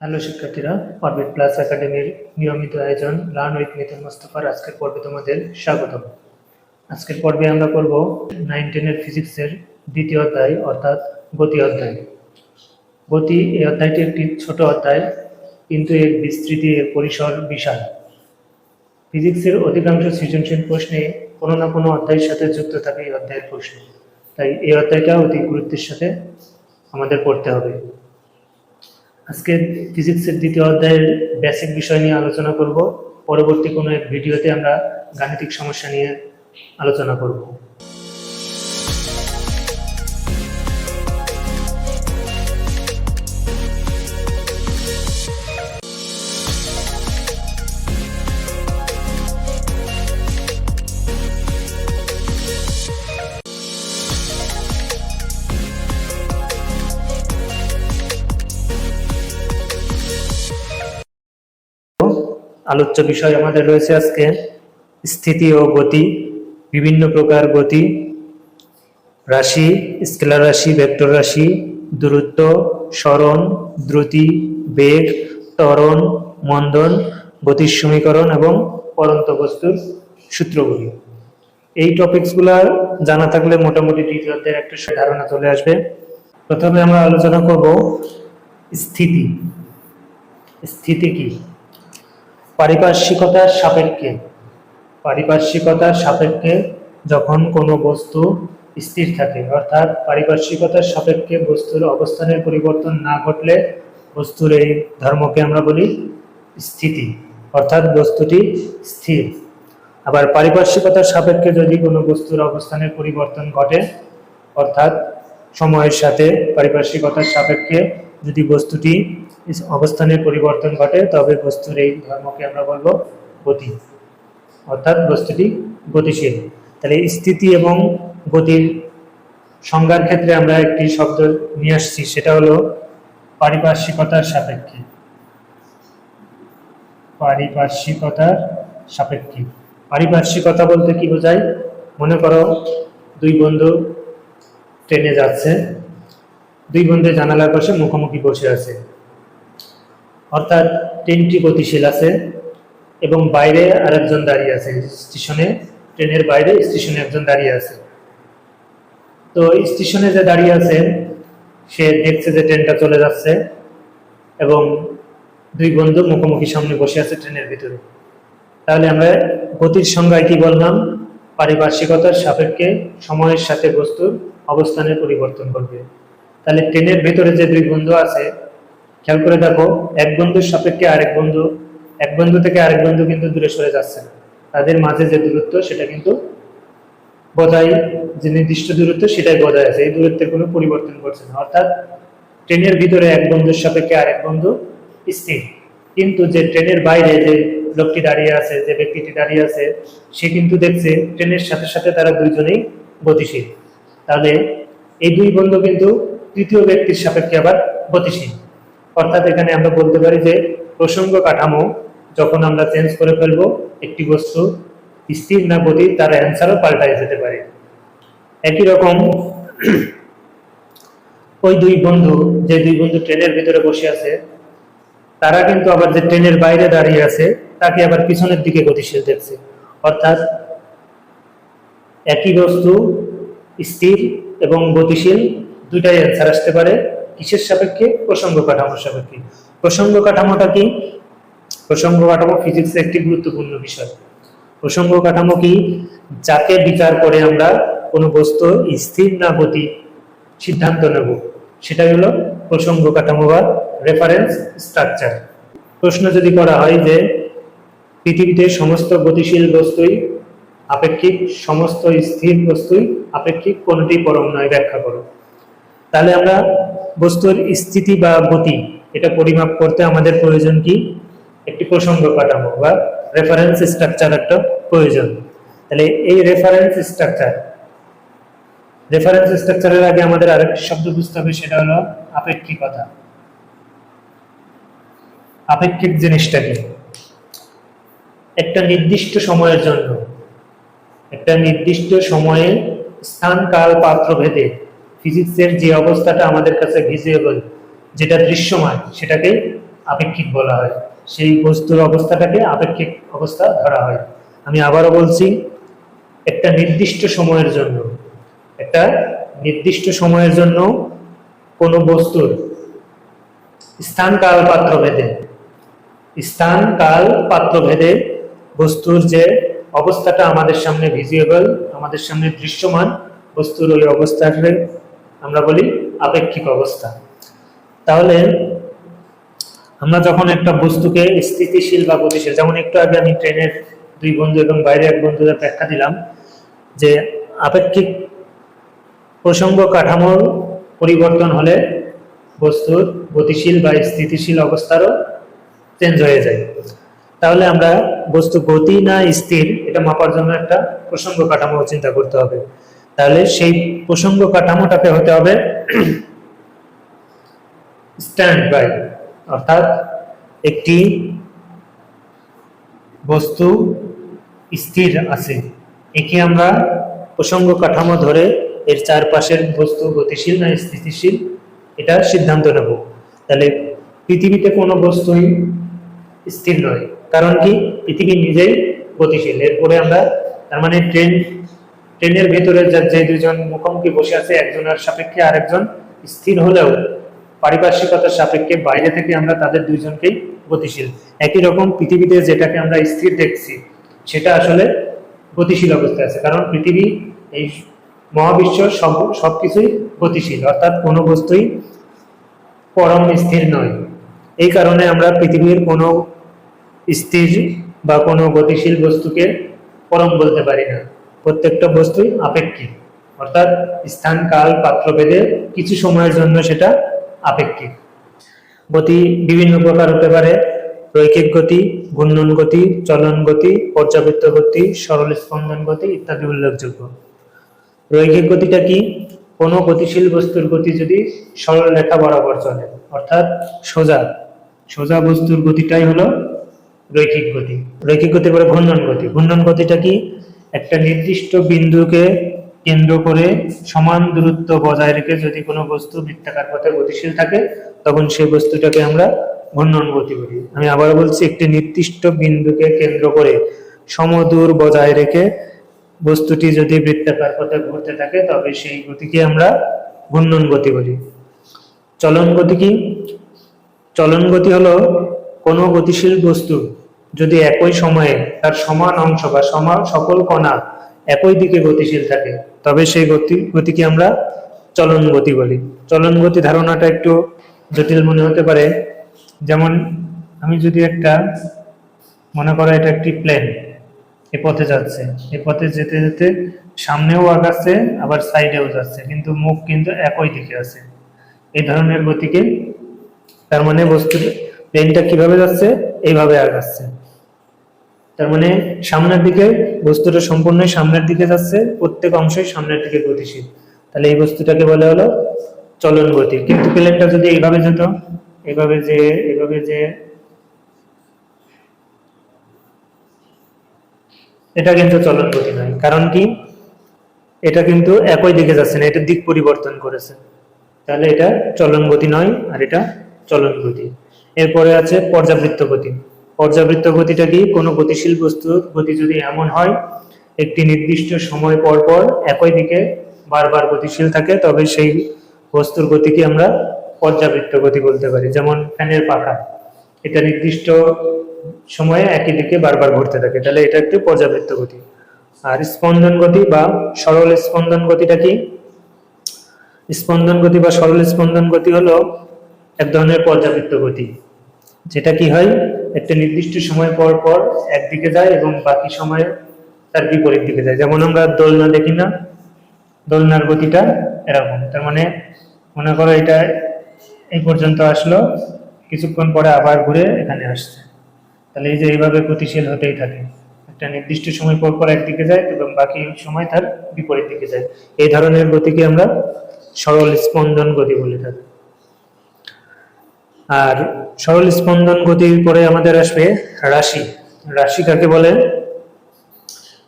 Hello শিক্ষার্থীরা orbit plus একাডেমির নিয়মিত আয়োজন লার্ন উইথ মিথুন মোস্তফার আজকের পর্বে তোমাদের স্বাগতম। আজকের পর্বে আমরা করব নাইন টেনের ফিজিক্সের দ্বিতীয় অধ্যায়, অর্থাৎ গতি অধ্যায়। গতি এই অধ্যায়টি একটি ছোট অধ্যায়, কিন্তু এর বিস্তৃতি, এর পরিসর বিশাল। ফিজিক্সের অধিকাংশ সৃজনশীল প্রশ্নে কোনো না কোনো অধ্যায়ের সাথে যুক্ত থাকে এই অধ্যায়ের প্রশ্ন। তাই এই অধ্যায়টা অতি গুরুত্বের সাথে আমাদের পড়তে হবে। আজকে ফিজিক্সের দ্বিতীয় অধ্যায়ের বেসিক বিষয় নিয়ে আলোচনা করব। পরবর্তী কোনো এক ভিডিওতে আমরা গাণিতিক সমস্যা নিয়ে আলোচনা করব। আলোচ্য বিষয় আমাদের রয়েছে আজকে, স্থিতি ও গতি, বিভিন্ন প্রকার গতি, রাশি, স্কেলার রাশি, ভেক্টর রাশি, দূরত্ব, স্মরণ, দ্রুতি, বেগ, ত্বরণ, মন্দন, গতির সমীকরণ এবং পরন্ত বস্তুর সূত্রগুলি। এই টপিকসগুলো জানা থাকলে মোটামুটি অধ্যায়ের একটা ধারণা চলে আসবে। প্রথমে আমরা আলোচনা করব স্থিতি। স্থিতি কি? পারিপার্শ্বিকতার সাপেক্ষে। পারিপার্শ্বিকতার সাপেক্ষে যখন কোনো বস্তু স্থির থাকে, অর্থাৎ পারিপার্শ্বিকতার সাপেক্ষে বস্তুর অবস্থানের পরিবর্তন না ঘটলে বস্তুর এই ধর্মকে আমরা বলি স্থিতি, অর্থাৎ বস্তুটি স্থির। আবার পারিপার্শ্বিকতার সাপেক্ষে যদি কোনো বস্তুর অবস্থানের পরিবর্তন ঘটে, অর্থাৎ সময়ের সাথে পারিপার্শ্বিকতার সাপেক্ষে যদি বস্তুটি অবস্থানের পরিবর্তন ঘটে, তবে বস্তুর এই ধর্মকে আমরা বলব গতি। অর্থাৎ বস্তুটি গতিশীল। তাহলে স্থিতি এবং গতির সংজ্ঞার ক্ষেত্রে আমরা একটি শব্দ নিয়ে আসছি, সেটা হলো পারিপার্শ্বিকতার সাপেক্ষে। পারিপার্শ্বিকতার সাপেক্ষে। পারিপার্শ্বিকতা বলতে কি বোঝায়? মনে করো দুই বন্ধু ট্রেনে যাচ্ছে দুই বন্ধু জানালার পাশে মুখোমুখি বসে আছে। অর্থাৎ ট্রেনটি গতিশীল আছে এবং বাইরে আরেকজন দাঁড়িয়ে আছে। স্টেশনে, ট্রেনের বাইরে স্টেশনে একজন দাঁড়িয়ে আছে। তো স্টেশনে যে দাঁড়িয়ে আছে, সে দেখছে যে ট্রেনটা চলে যাচ্ছে এবং দুই বন্ধু মুখোমুখি সামনে বসে আছে ট্রেনের ভিতরে। তাহলে আমরা গতির সংজ্ঞায় কি বললাম? পারিপার্শ্বিকতার সাপেক্ষে সময়ের সাথে বস্তুর অবস্থানের পরিবর্তন করবে তাহলে ট্রেনের ভিতরে যে দুই বন্ধু আছে, খেয়াল করে দেখো, এক বন্ধুর সাপেক্ষে আরেক বন্ধু, এক বন্ধু থেকে আরেক বন্ধু কিন্তু দূরে সরে যাচ্ছে তাদের মাঝে যে দূরত্ব, সেটা কিন্তু বজায়, যে নির্দিষ্ট দূরত্ব, সেটাই বজায় আছে। এই দূরত্বের কোনো পরিবর্তন করছে না। অর্থাৎ ট্রেনের ভিতরে এক বন্ধুর সাপেক্ষে আরেক বন্ধু স্থির। কিন্তু যে ট্রেনের বাইরে যে লোকটি দাঁড়িয়ে আছে, যে ব্যক্তিটি দাঁড়িয়ে আছে, সে কিন্তু দেখছে ট্রেনের সাথে সাথে তারা দুইজনেই গতিশীল। তাহলে এই দুই বন্ধু কিন্তু তৃতীয় ব্যক্তির সাপেক্ষে আবার গতিশীল। অর্থাৎ এখানে আমরা বলতে পারি যে প্রসঙ্গ কাঠামো যখন আমরা চেঞ্জ করে ফেলব, একটি বস্তু স্থির না গতি তার অ্যান্সারও পাল্টায় যেতে পারে। একই রকম ওই দুই বন্ধু, যে দুই বন্ধু ট্রেনের ভিতরে বসে আছে, তারা কিন্তু আবার যে ট্রেনের বাইরে দাঁড়িয়ে আছে, তাকে আবার পিছনের দিকে গতিশীল দেখছে। অর্থাৎ একই বস্তু স্থির এবং গতিশীল দুইটাই অ্যান্সার আসতে পারে। কিসের সাপেক্ষে? প্রসঙ্গ কাঠামোর সাপেক্ষে। প্রসঙ্গ কাঠামোটা কি? প্রসঙ্গ কাঠামো ফিজিক্সের একটি গুরুত্বপূর্ণ বিষয়। প্রসঙ্গ কাঠামো কি? যাকে বিচার করে আমরা কোনো বস্তু স্থির না গতি সিদ্ধান্ত নেব। সেটা হলো প্রসঙ্গ কাঠামো বা রেফারেন্স স্ট্রাকচার প্রশ্ন যদি করা হয় যে পৃথিবীতে সমস্ত গতিশীল বস্তুই আপেক্ষিক, সমস্ত স্থির বস্তুই আপেক্ষিক কোনটি পরম নয় ব্যাখ্যা করো। তাহলে আমরা বস্তুর স্থিতি বা গতি, এটা পরিমাপ করতে আমাদের প্রয়োজন কি? একটি প্রসঙ্গ কাঠামো বা রেফারেন্স স্ট্রাকচার একটা প্রয়োজন। তাহলে এই রেফারেন্স স্ট্রাকচার রেফারেন্স স্ট্রাকচারের আগে আমাদের আরেকটি শব্দ বুঝতে হবে, সেটা হলো আপেক্ষিকতা। আপেক্ষিক জিনিসটা কি? একটা নির্দিষ্ট সময়ের জন্য, একটা নির্দিষ্ট সময়ে স্থান, কাল, পাত্র, ভেদে ফিজিক্সের যে অবস্থাটা আমাদের কাছে ভিজিবল যেটা দৃশ্যমান সেটাকে আপেক্ষিক বলা হয়। সেই বস্তুর অবস্থাটাকে আপেক্ষিক অবস্থা ধরা হয়। আমি আবারও বলছি, একটা নির্দিষ্ট সময়ের জন্য, একটা নির্দিষ্ট সময়ের জন্য কোনো বস্তুর স্থান, কাল, পাত্র, ভেদে, স্থান, কাল, পাত্র, ভেদে বস্তুর যে অবস্থাটা আমাদের সামনে ভিজিয়েবল আমাদের সামনে দৃশ্যমান বস্তুর ওই অবস্থাকে আমরা বলি আপেক্ষিক অবস্থা। তাহলে আমরা যখন একটা বস্তুকে স্থিতিশীল বা গতিশীল, যেমন একটু আগে আমি ট্রেনের দুই বন্ধু এবং বাইরে এক বন্ধুদের ব্যাখ্যা দিলাম যে আপেক্ষিক প্রসঙ্গ কাঠামোর পরিবর্তন হলে বস্তুর গতিশীল বা স্থিতিশীল অবস্থারও চেঞ্জ হয়ে যায়। তাহলে আমরা বস্তু গতি না স্থির, এটা মাপার জন্য একটা প্রসঙ্গ কাঠামো চিন্তা করতে হবে। তাহলে সেই প্রসঙ্গ কাঠামোটাকে হতে হবে স্ট্যান্ড বাই অর্থাৎ একটি বস্তু স্থির আছে। একে আমরা প্রসঙ্গ কাঠামো ধরে এর চারপাশের বস্তু গতিশীল না স্থিতিশীল, এটা সিদ্ধান্ত নেব। তাহলে পৃথিবীতে কোনো বস্তুই স্থির নয়, কারণ কি? পৃথিবী নিজেই গতিশীল। এরপরে আমরা তার মানে ট্রেন ট্রেনের ভেতরে যে- দুজন মুখোমুখি বসে আছে, একজনের সাপেক্ষে আরেকজন স্থির হলেও পারিপার্শ্বিকতার সাপেক্ষে বাইরে থেকে আমরা তাদের দুইজনকেই গতিশীল। একই রকম পৃথিবীতে যেটাকে আমরা স্থির দেখছি, সেটা আসলে গতিশীল অবস্থায় আছে। কারণ পৃথিবী, এই মহাবিশ্ব সব, সবকিছুই গতিশীল, অর্থাৎ কোনো বস্তুই পরম স্থির নয়। এই কারণে আমরা পৃথিবীর কোনো স্থির বা কোনো গতিশীল বস্তুকে পরম বলতে পারি না। প্রত্যেকটা বস্তুই আপেক্ষিক। অর্থাৎ স্থান, কাল, পাত্রভেদে কিছু সময়ের জন্য সেটা আপেক্ষিক। গতি বিভিন্ন প্রকার হতে পারে। রৈখিক গতি, ঘূর্ণন গতি, চলন গতি, পর্যাবৃত্ত গতি সরল স্পন্দন গতি ইত্যাদি উল্লেখযোগ্য। রৈখিক গতিটা কি? কোনো গতিশীল বস্তুর গতি যদি সরল রেখা বরাবর চলে, অর্থাৎ সোজা। সোজা বস্তুর গতিটাই হলো রৈখিক গতি। রৈখিক গতি পরে ঘূর্ণন গতি। ঘূর্ণন গতিটা কি? একটা নির্দিষ্ট বিন্দুকে কেন্দ্র করে সমান দূরত্ব বজায় রেখে যদি কোনো বস্তু বৃত্তাকার পথে গতিশীল থাকে, তখন সেই বস্তুটাকে আমরা ঘূর্ণন গতি বলি। আমি আবার বলছি, একটি নির্দিষ্ট বিন্দুকে কেন্দ্র করে সমদূর বজায় রেখে বস্তুটি যদি বৃত্তাকার পথে ঘুরতে থাকে, তবে সেই গতিকে আমরা ঘূর্ণন গতি বলি। চলন গতি কি? চলন গতি হলো কোনো গতিশীল বস্তু যদি একই সময়ে তার সমান অংশ বা সমান সকল কণা একই দিকে গতিশীল থাকে, তবে সেই গতি, গতিকে আমরা চলন গতি বলি। চলন গতি ধারণাটা একটু জটিল মনে হতে পারে। যেমন আমি যদি একটা, মনে করো এটা একটি প্লেন এ পথে যাচ্ছে। এ পথে যেতে যেতে সামনেও আগাচ্ছে আবার সাইডেও যাচ্ছে, কিন্তু মুখ কিন্তু একই দিকে আছে। এই ধরনের গতিকে তার মানে বস্তুর প্লেনটা কীভাবে যাচ্ছে, এইভাবে আগাচ্ছে তার মানে সামনের দিকে বস্তুটা সম্পূর্ণ সামনের দিকে যাচ্ছে, প্রত্যেক অংশই সামনের দিকে গতিশীল। তাহলে এই বস্তুটাকে বলা হলো চলন গতি। কিন্তু প্লেনটা যদি এইভাবে যেত, এইভাবে যে এইভাবে যে, এটা কিন্তু চলন গতি নয়। কারণ কি? এটা কিন্তু একই দিকে যাচ্ছে না, এটা দিক পরিবর্তন করেছে। তাহলে এটা চলন গতি নয় আর এটা চলন গতি। এরপরে আছে পর্যাবৃত্ত গতি। পর্যাবৃত্ত গতিটা কি? কোনো গতিশীল বস্তুর গতি যদি এমন হয়, একটি নির্দিষ্ট সময় পর পর একই দিকে বারবার গতিশীল থাকে, তবে সেই বস্তুর গতিকে আমরা পর্যাবৃত্ত গতি বলতে পারি, যেমন ফ্যানের পাখা। এটা নির্দিষ্ট সময়ে একই দিকে বারবার ঘুরতে থাকে। তাহলে এটা একটি পর্যাবৃত্ত গতি। আর স্পন্দন গতি বা সরল স্পন্দন গতিটা কি? স্পন্দন গতি বা সরল স্পন্দন গতি হলো এক ধরনের পর্যাবৃত্ত গতি। যেটা কি হয়, একটা নির্দিষ্ট সময় পর পর একদিকে যায় এবং বাকি সময় তার বিপরীত দিকে যায়। যেমন আমরা দোলনা দেখি না, দোলনার গতিটা এরকম। তার মানে মনে করো এটা এই পর্যন্ত আসলো, কিছুক্ষণ পরে আবার ঘুরে এখানে আসছে। তাহলে এই যে এইভাবে গতিশীল হতেই থাকে। একটা নির্দিষ্ট সময় পর পর একদিকে যায় এবং বাকি সময় তার বিপরীত দিকে যায়। এই ধরনের গতিকে আমরা সরল স্পন্দন গতি বলে থাকি। আর সরল স্পন্দন গতির পরে আমাদের আসবে রাশি। রাশি কাকে বলে?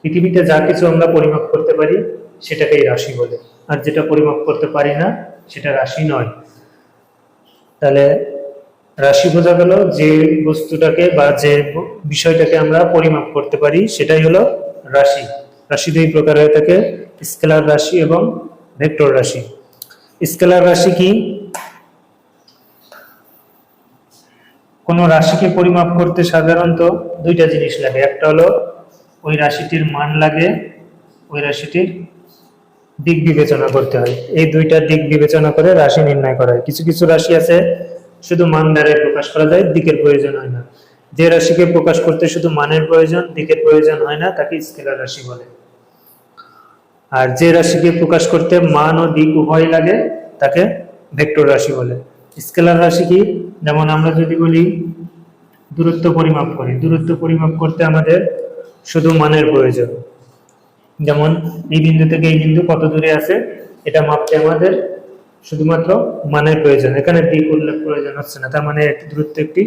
পৃথিবীতে যা কিছু আমরা পরিমাপ করতে পারি, সেটাকেই রাশি বলে। আর যেটা পরিমাপ করতে পারি না, সেটা রাশি নয়। তাহলে রাশি বোঝা গেল যে বস্তুটাকে বা যে বিষয়টাকে আমরা পরিমাপ করতে পারি, সেটাই হলো রাশি। রাশি দুই প্রকার হয়ে থাকে, স্কেলার রাশি এবং ভেক্টর রাশি। স্কেলার রাশি কি? কোনো রাশিকে পরিমাপ করতে সাধারণত দুইটা জিনিস লাগে। একটা হলো ওই রাশিটির মান লাগে, ওই রাশিটির দিক বিবেচনা করতে হয়। এই দুইটা দিক বিবেচনা করে রাশি নির্ণয় করা হয়। কিছু কিছু রাশি আছে, শুধু মান দ্বারাই প্রকাশ করা যায়, দিকের প্রয়োজন হয় না। যে রাশিকে প্রকাশ করতে শুধু মানের প্রয়োজন, দিকের প্রয়োজন হয় না, তাকে স্কেলার রাশি বলে। আর যে রাশিকে প্রকাশ করতে মান ও দিক উভয় লাগে, তাকে ভেক্টর রাশি বলে। স্কেলার রাশি কি? যেমন আমরা যদি বলি, দূরত্ব পরিমাপ করি। দূরত্ব পরিমাপ করতে আমাদের শুধু মানের প্রয়োজন। যেমন এই বিন্দু থেকে এই বিন্দু কত দূরে আছে, এটা মাপতে আমাদের শুধুমাত্র মানের প্রয়োজন। এখানে দিক উল্লেখ প্রয়োজন হচ্ছে না, তার মানে দূরত্ব একটি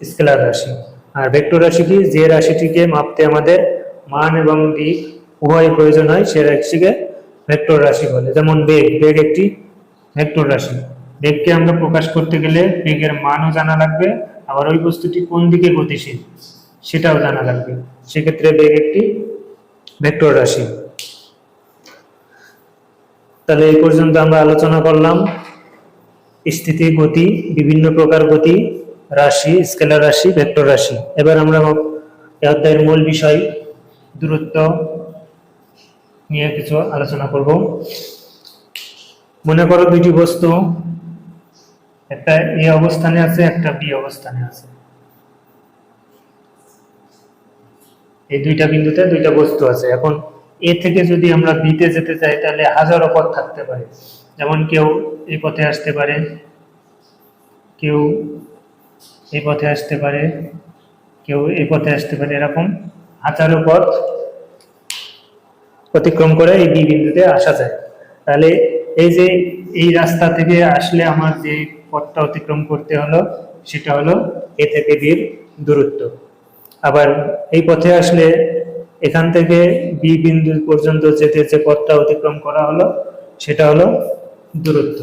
স্কেলার রাশি। আর ভেক্টর রাশি কি? যে রাশিটিকে মাপতে আমাদের মান এবং দিক উভয় প্রয়োজন হয়, সে রাশিকে ভেক্টর রাশি বলে। যেমন বেগ বেগ একটি ভেক্টর রাশি। বেগকে আমরা প্রকাশ করতে গেলে বেগের মানও জানা লাগবে, আবার ওই বস্তুটি কোন দিকে গতিশীল সেটাও জানা লাগবে। সেক্ষেত্রে বেগ একটি ভেক্টর রাশি। তাহলে এই পর্যন্ত আমরা আলোচনা করলাম স্থিতি, গতি, বিভিন্ন প্রকার গতি, রাশি, স্কেলার রাশি, ভেক্টর রাশি। এবার আমরা অধ্যায়ের মূল বিষয়, দূরত্ব নিয়ে কিছু আলোচনা করব। মনে করো দুইটি বস্তু একটা এ অবস্থানে আছে, একটা বি অবস্থানে আছে। এই দুইটা বিন্দুতে দুইটা বস্তু আছে। এখন এ থেকে যদি আমরা বিতে যেতে চাই, তাহলে হাজারো পথ থাকতে পারে। যেমন কেউ এই পথে আসতে পারে, কেউ এই পথে আসতে পারে, কেউ এই পথে আসতে পারে, এরকম হাজারো পথ অতিক্রম করে এই বি বিন্দুতে আসা যায়। তাহলে এই যে এই রাস্তা থেকে আসলে আমার যে পথটা অতিক্রম করতে হলো, সেটা হলো এ থেকে বির দূরত্ব। আবার এই পথে আসলে এখান থেকে বি বিন্দু পর্যন্ত যেতে যে পথটা অতিক্রম করা হলো, সেটা হলো দূরত্ব।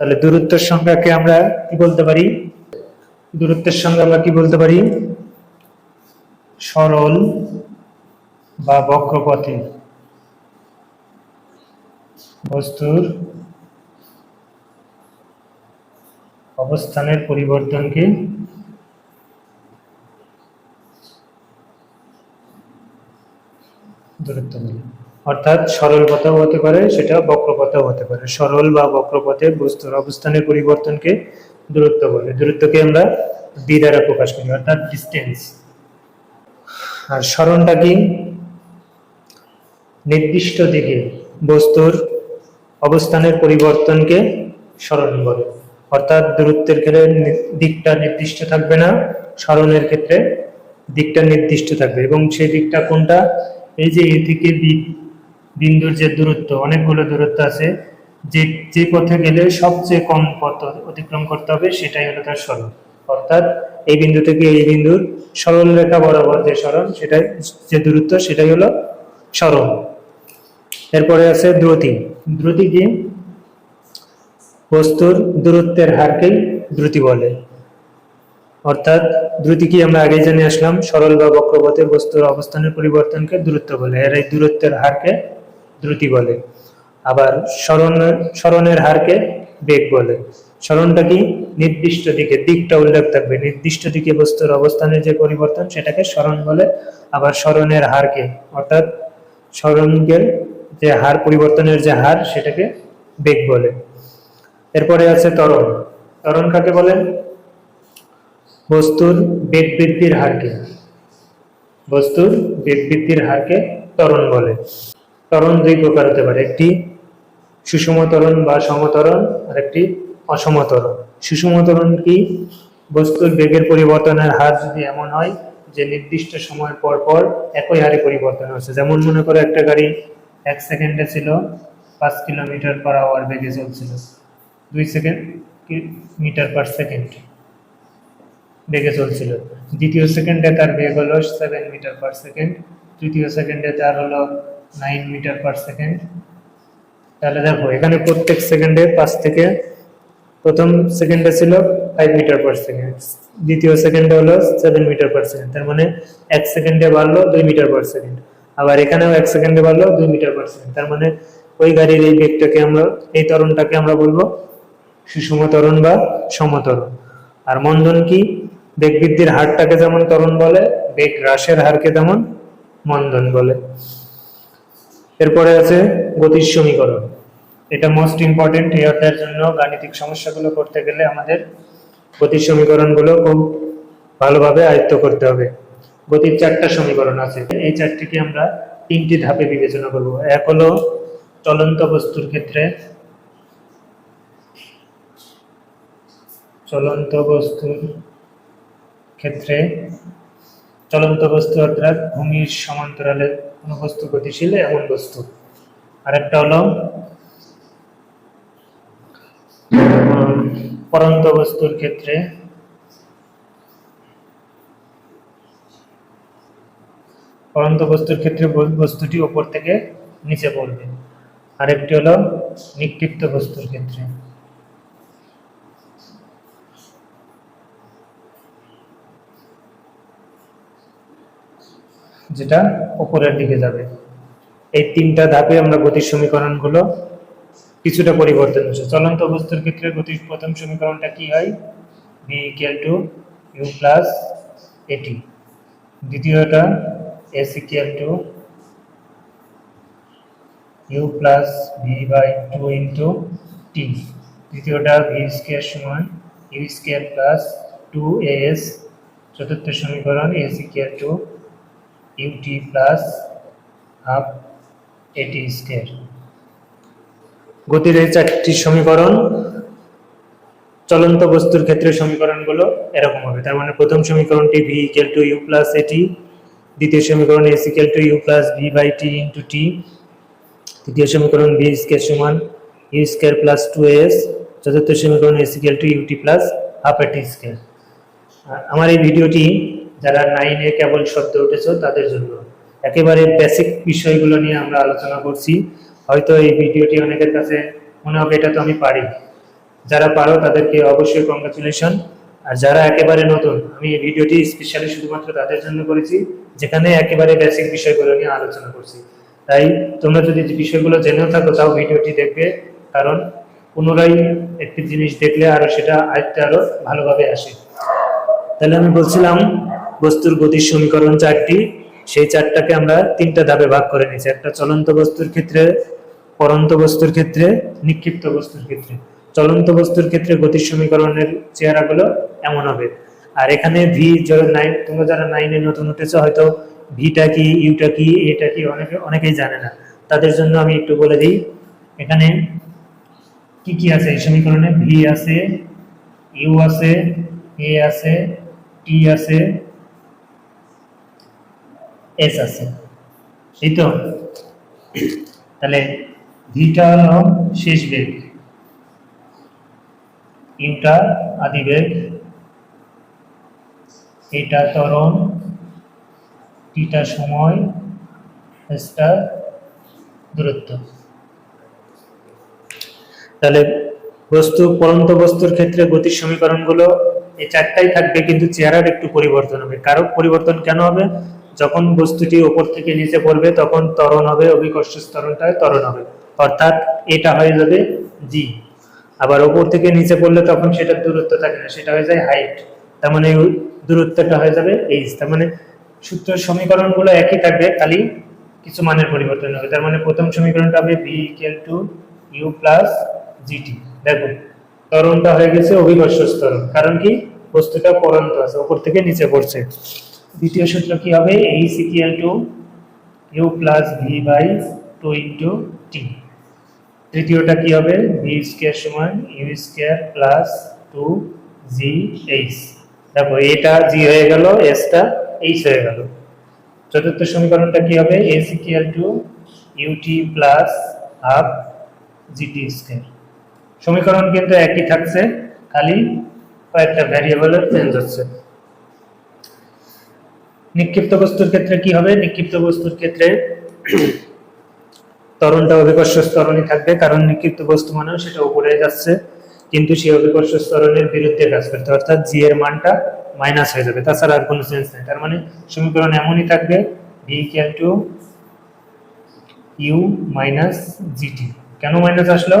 তাহলে দূরত্বের সংখ্যাকে আমরা কি বলতে পারি? দূরত্বের সঙ্গে আমরা কি বলতে পারি? সরল বা বক্রপথে। বস্তুর অবস্থানের পরিবর্তনকে দূরত্ব বলে। অর্থাৎ সরল পথেও হতে পারে, সেটা বক্রপথেও হতে পারে। সরল বা বক্রপথে বস্তুর অবস্থানের পরিবর্তনকে দূরত্ব বলে। দূরত্বকে আমরা বি দ্বারা প্রকাশ করি, অর্থাৎ ডিস্টেন্স আর সরণটা কি? নির্দিষ্ট দিকে বস্তুর অবস্থানের পরিবর্তনকে সরণ বলে। অর্থাৎ দূরত্বের ক্ষেত্রে দিকটা নির্দিষ্ট থাকবে না সরণের ক্ষেত্রে দিকটা নির্দিষ্ট থাকবে। এবং সেই দিকটা কোনটা? এই যে এ থেকে বি বিন্দুর যে দূরত্ব, অনেকগুলো দূরত্ব আছে, যে যে পথে গেলে সবচেয়ে কম পথ অতিক্রম করতে হবে সেটাই হলো তার সরণ অর্থাৎ এই বিন্দু থেকে এই বিন্দুর সরল রেখা বরাবর যে সরণ সেটাই যে দূরত্ব, সেটাই হলো সরণ এরপরে আছে দ্রুতি। দ্রুতি কি? বস্তুর দূরত্বের হারকেই দ্রুতি বলে। অর্থাৎ দ্রুতি কি আমরা আগেই জেনে আসলাম? সরল বা বক্রপথে বস্তুর অবস্থানের পরিবর্তনকে দূরত্ব বলে। এর এই দূরত্বের হারকে দ্রুতি বলে। আবার সরণের সরণের হারকে বেগ বলে। সরণটা কি? নির্দিষ্ট দিকে, দিকটা উল্লেখ থাকবে। নির্দিষ্ট দিকে বস্তুর অবস্থানের যে পরিবর্তন, সেটাকে সরণ বলে। আবার সরণের হারকে, অর্থাৎ সরণের যে হার, পরিবর্তনের যে হার, সেটাকে বেগ বলে। এরপরে আছে ত্বরণ। ত্বরণ কাকে বলে? বস্তুর বেগ বৃদ্ধির হারকে। বস্তুর বেগ বৃদ্ধির হারকে ত্বরণ বলে। ত্বরণ দুই প্রকার হতে পারে, একটি সুষম ত্বরণ বা সমতরণ, আর একটি অসম ত্বরণ। সুষম ত্বরণ কি? বস্তুর বেগের পরিবর্তনের হার যদি এমন হয় যে নির্দিষ্ট সময় পর পর একই হারে পরিবর্তন হচ্ছে। যেমন মনে করো একটা গাড়ি এক সেকেন্ডে ছিল, পাঁচ কিলোমিটার পার আওয়ার বেগে চলছিল। দুই সেকেন্ড মিটার পার সেকেন্ড বেগে চলছিল। দ্বিতীয় সেকেন্ডে তার বেগ হলো সেভেন মিটার পার সেকেন্ড তৃতীয় সেকেন্ডে তার হলো নাইন মিটার পার সেকেন্ড তাহলে দেখো, এখানে প্রত্যেক সেকেন্ডে পাঁচ থেকে প্রথম সেকেন্ডে ছিল ফাইভ মিটার পার সেকেন্ড দ্বিতীয় সেকেন্ডে হলো সেভেন মিটার পার সেকেন্ড তার মানে এক সেকেন্ডে বাড়লো দুই মিটার পার সেকেন্ড আবার এখানেও এক সেকেন্ডে বাড়লো দুই মিটার পার সেকেন্ড তার মানে ওই গাড়ির এই বেগটাকে আমরা, এই ত্বরণটাকে আমরা বলব সুষম ত্বরণ বা সমত্বরণ আর মন্দন কি? বেগ বৃদ্ধির হারটাকে যেমন ত্বরণ বলে বেগ হ্রাসের হারকে তেমন মন্দন বলে। এরপরে আছে গতির সমীকরণ। এটা মোস্ট ইম্পর্টেন্ট এই অধ্যায়ের জন্য গাণিতিক সমস্যাগুলো করতে গেলে আমাদের গতির সমীকরণগুলো খুব ভালোভাবে আয়ত্ত করতে হবে। গতির চারটা সমীকরণ আছে। এই চারটিকে আমরা তিনটি ধাপে বিবেচনা করব। এক হলো চলন্ত বস্তুর ক্ষেত্রে চলন্ত বস্তুর ক্ষেত্রে চলন্ত বস্তু অর্থাৎ ভূমির সমান্তরালে কোনো বস্তু গতিশীল এমন বস্তু। আরেকটা হলো উম, পরন্ত বস্তুর ক্ষেত্রে পরন্ত বস্তুর ক্ষেত্রে বস্তুটি ওপর থেকে নিচে পড়বে। আরেকটি হলো নিক্ষিপ্ত বস্তুর ক্ষেত্রে। যেটা উপরের দিকে যাবে। এই তিনটা ধাপে আমরা গতির সমীকরণগুলো কিছুটা পরিবর্তন হচ্ছে চলন্ত বস্তুর ক্ষেত্রে গতির প্রথম সমীকরণটা কি হয়? V equal to U plus AT দ্বিতীয়টা S equal to U plus V by two into T তৃতীয়টা V square সমান U square plus two S চতুর্থ সমীকরণ S equal to UT plus half AT square গতির এই চারটি সমীকরণ চলন্ত বস্তুর ক্ষেত্রে সমীকরণগুলো এরকম হবে। তার মানে প্রথম সমীকরণটি V equal to U plus AT দ্বিতীয় সমীকরণ S equal to U plus V by T into T তৃতীয় সমীকরণ ভি স্কোয়ার সমান U square plus two S চতুর্থ সমীকরণ S equal to UT plus half AT square আমার এই ভিডিওটি যারা নাইনে কেবল শব্দ উঠেছো তাদের জন্য। একেবারে বেসিক বিষয়গুলো নিয়ে আমরা আলোচনা করছি। হয়তো এই ভিডিওটি অনেকের কাছে মনে হবে, এটা তো আমি পারি। যারা পারো তাদেরকে অবশ্যই কংগ্রাচুলেশন আর যারা একেবারে নতুন, আমি এই ভিডিওটি স্পেশালি শুধুমাত্র তাদের জন্য করেছি, যেখানে একেবারে বেসিক বিষয়গুলো নিয়ে আলোচনা করছি। তাই তোমরা যদি বিষয়গুলো জেনেও থাকো, তাও ভিডিওটি দেখবে। কারণ পুনরায় একটি জিনিস দেখলে আরও সেটা আয়ত্তে আরও ভালোভাবে আসে। তাহলে আমি বলছিলাম বস্তুর গতির সমীকরণ চারটি, সেই চারটাকে আমরা তিনটা ধাপে ভাগ করে নিয়েছি। একটা চলন্ত বস্তুর ক্ষেত্রে, পরন্ত বস্তুর ক্ষেত্রে, নিক্ষিপ্ত বস্তুর ক্ষেত্রে। চলন্ত বস্তুর ক্ষেত্রে গতির সমীকরণের চেহারাগুলো এমন হবে। আর এখানে ভি যারা নাইন তোমরা যারা নাইনে নতুন উঠেছো, হয়তো ভিটা কি ইউটা কি এটা কি, অনেকে, অনেকেই জানে না। তাদের জন্য আমি একটু বলে দিই, এখানে কি কি আছে এই সমীকরণে? ভি আছে ইউ আছে এ আছে টি আছে এস আছে। এই তো। তাহলে ভিটা হলো শেষ বেগ। ইউটা আদি বেগ। এটা ত্বরণ। টিটা সময়। এসটা দূরত্ব। তাহলে বস্তু, পরন্ত বস্তুর ক্ষেত্রে গতির সমীকরণগুলো এই চারটাই থাকবে, কিন্তু চেহারার একটু পরিবর্তন হবে। কারণ পরিবর্তন কেন হবে? যখন বস্তুটি উপর থেকে নিচে পড়বে, তখন ত্বরণ হবে, অভিকর্ষ স্তরণটা ত্বরণ হবে। অর্থাৎ এটা হয়ে যাবে জি আবার উপর থেকে নিচে পড়লে তখন সেটার দূরত্ব থাকে না, সেটা হয়ে যায় হাইট তার মানে দূরত্বটা হয়ে যাবে এইচ তার মানে সূত্র সমীকরণগুলো একই থাকবে, খালি কিছু মানের পরিবর্তন হবে। তার মানে প্রথম সমীকরণটা হবে V equal to U plus GT দেখো, ত্বরণটা হয়ে গেছে অভিকর্ষ স্তরণ কারণ কি? বস্তুটা পরন্ত আছে, উপর থেকে নিচে পড়ছে। দ্বিতীয় সূত্র কি হবে? H equal to U plus V by two into T তৃতীয়টা কি হবে? ভি স্কোয়ার সমান U square plus two G H দেখো এটা জি হয়ে গেল এসটা এইচ হয়ে গেল। চতুর্থ সমীকরণটা কি হবে? S equal to UT plus half GT square সমীকরণ কিন্তু একই থাকছে, খালি কয়েকটা ভ্যারিয়েবলের চেঞ্জ হচ্ছে। নিক্ষিপ্ত বস্তুর ক্ষেত্রে কি হবে? নিক্ষিপ্ত বস্তুর ক্ষেত্রে তরণটা অভিকর্ষ ত্বরণই থাকবে। কারণ নিক্ষিপ্ত বস্তু মানে সেটা উপরে যাচ্ছে, কিন্তু সেই অভিকর্ষ ত্বরণের বিরুদ্ধে কাজ করতে অর্থাৎ জি এর মানটা মাইনাস হয়ে যাবে। তাছাড়া আর কোনো সেন্স নেই। তার মানে সমীকরণ এমনই থাকবে V equal to U minus GT কেন মাইনাস আসলো?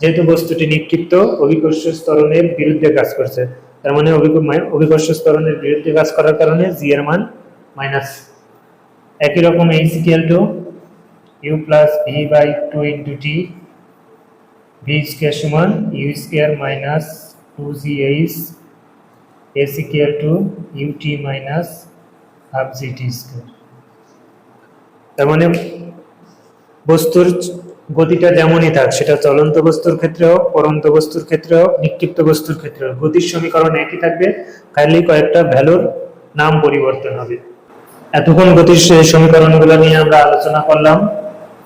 যেহেতু বস্তুটি নিক্ষিপ্ত, অভিকর্ষ স্তরণের বিরুদ্ধে কাজ করছে। তার মানে অভিকর্ষ স্তরণের বিরুদ্ধে কাজ করার কারণে জি এর মান মাইনাস একই রকম H equal to U plus V by two into T V square সমান U square minus two G H S equal to U T minus half G T square তার মানে বস্তুর গতিটা যেমনই থাক, সেটা চলন্ত বস্তুর ক্ষেত্রে হোক, পরন্ত বস্তুর ক্ষেত্রে হোক, নিক্ষিপ্ত বস্তুর ক্ষেত্রে হোক, গতির সমীকরণ একই থাকবে, খালি কয়েকটা ভ্যালুর নাম পরিবর্তন হবে। এতক্ষণ গতির সমীকরণগুলো নিয়ে আমরা আলোচনা করলাম।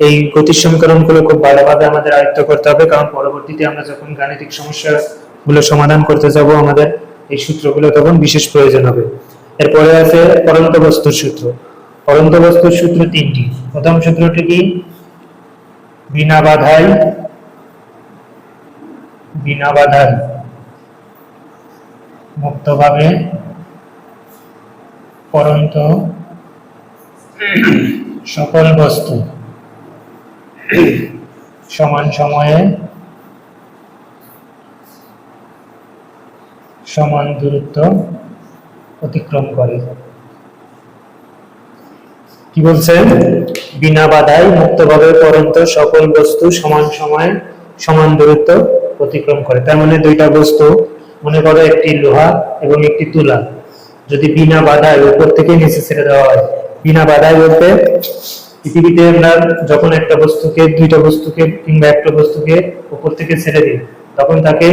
এই গতির সমীকরণগুলো খুব ভালোভাবে আমাদের আয়ত্ত করতে হবে, কারণ পরবর্তীতে আমরা যখন গাণিতিক সমস্যাগুলো সমাধান করতে যাব আমাদের এই সূত্রগুলো তখন বিশেষ প্রয়োজন হবে। এরপরে আছে পরন্ত বস্তুর সূত্র। পরন্ত বস্তুর সূত্র তিনটি। প্রথম সূত্রটি কি? বিনা বাধায়। বিনা বাধায়। মুক্তভাবে। পরন্ত সকল বস্তু সমান সময়ে সমান দূরত্ব অতিক্রম করে। কি বলছেন? বিনা বাধায় মুক্তভাবে পরন্ত সকল বস্তু সমান সময়ে সমান দূরত্ব অতিক্রম করে। তার মানে দুইটা বস্তু, মনে করো একটি লোহা এবং একটি তুলা। যদি বিনা বাধায় উপর থেকে নিচে ছেড়ে দেওয়া হয় বিনা বাধায় বলতে পৃথিবীতে আমরা যখন একটা বস্তুকে, দুইটা বস্তুকে কিংবা একটা বস্তুকে উপর থেকে ছেড়ে দিই তখন তাকে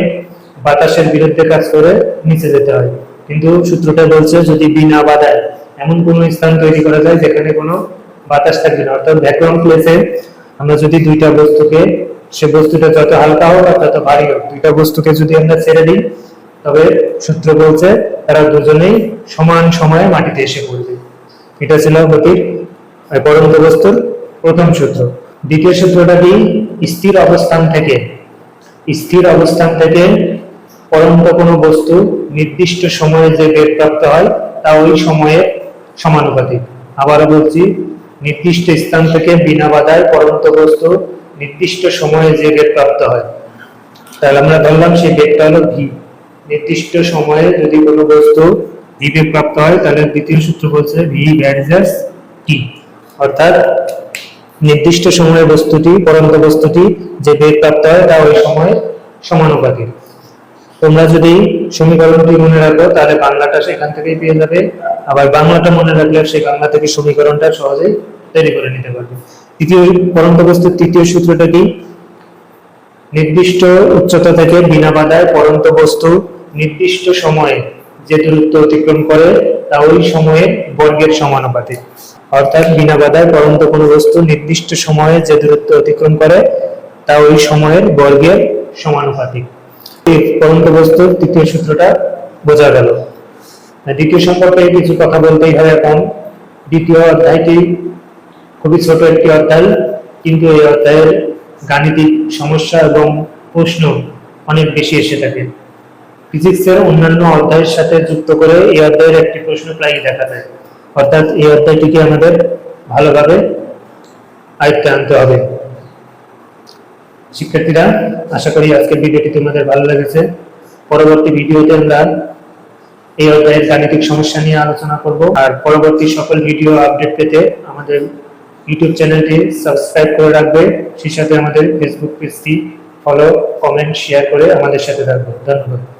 বাতাসের বিরুদ্ধে কাজ করে নিচে যেতে হয়। কিন্তু সূত্রটা বলছে যদি বিনা বাধায় এমন কোনো স্থান তৈরি করা যায় যেখানে কোনো বাতাস থাকবে না। অর্থাৎ ভ্যাকুয়াম প্লেসে আমরা যদি দুইটা বস্তুকে, সে বস্তুটা যত হালকা হোক তত ভারী হোক, দুইটা বস্তুকে যদি আমরা ছেড়ে দিই, তবে সূত্র বলছে তারা দুজনেই সমান সময়ে মাটিতে এসে পড়বে। এটা ছিল গতির পরন্ত বস্তুর প্রথম সূত্র। দ্বিতীয় সূত্রটা কি? স্থির অবস্থান থেকে। স্থির অবস্থান থেকে পরন্ত কোনো বস্তু নির্দিষ্ট সময়ে যে বেগ প্রাপ্ত হয়, তা ওই সময়ে সমানুপাতিক। আবারও বলছি, নির্দিষ্ট স্থান থেকে বিনা বাধায় পরন্ত বস্তু নির্দিষ্ট সময়ে যে বেগ প্রাপ্ত হয়। তাহলে আমরা ধরলাম সেই বেগটা হলো ভি। নির্দিষ্ট সময়ে যদি কোনো বস্তু ভি প্রাপ্ত হয়, তাহলে দ্বিতীয় সূত্র বলছে ভি ভ্যারিজাস টি অর্থাৎ নির্দিষ্ট সময়ে বস্তুটি, পরন্ত বস্তুটি যে বেগ প্রাপ্ত হয়, তা ওই সময় সমানুপাতিক। তোমরা যদি সমীকরণটি মনে রাখো, তাহলে বাংলাটা সেখান থেকেই পেয়ে যাবে। আবার বাংলাটা মনে রাখলে সেই বাংলা থেকে সমীকরণটা সহজেই তৈরি করে নিতে পারবে। তৃতীয় পরন্ত বস্তুর তৃতীয় সূত্রটা কি? নির্দিষ্ট উচ্চতা থেকে বিনা বাধায় পরন্ত বস্তু নির্দিষ্ট সময়ে যে দূরত্ব অতিক্রম করে, তা ওই সময়ে বর্গের সমানুপাতিক। অর্থাৎ বিনা বাধায় পরন্ত কোনো বস্তু নির্দিষ্ট সময়ে যে দূরত্ব অতিক্রম করে, তা ওই সময়ের বর্গের সমানুপাতিক। পরন্ত বস্তুর তৃতীয় সূত্রটা বোঝা গেল। দ্বিতীয় সম্পর্কে কিছু কথা বলতেই হয় এখন। দ্বিতীয় অধ্যায়টি খুবই ছোট একটি অধ্যায়, কিন্তু এই অধ্যায়ের গাণিতিক সমস্যা এবং প্রশ্ন অনেক বেশি এসে থাকে। ফিজিক্সের অন্যান্য অধ্যায়ের সাথে যুক্ত করে এই অধ্যায়ের একটি প্রশ্ন প্রায়ই দেখা যায়। অর্থাৎ এই অধ্যায়টিকে আমাদের ভালোভাবে আয়ত্তে আনতে হবে। শিক্ষার্থীরা, আশা করি আজকের ভিডিওটি তোমাদের ভালো লেগেছে। পরবর্তী ভিডিওতে আমরা এই অধ্যায়ের গাণিতিক সমস্যা নিয়ে আলোচনা করব। আর পরবর্তী সকল ভিডিও আপডেট পেতে আমাদের ইউটিউব চ্যানেলটি সাবস্ক্রাইব করে রাখবে। সেই সাথে আমাদের ফেসবুক পেজটি ফলো, কমেন্ট, শেয়ার করে আমাদের সাথে থাকবে। ধন্যবাদ।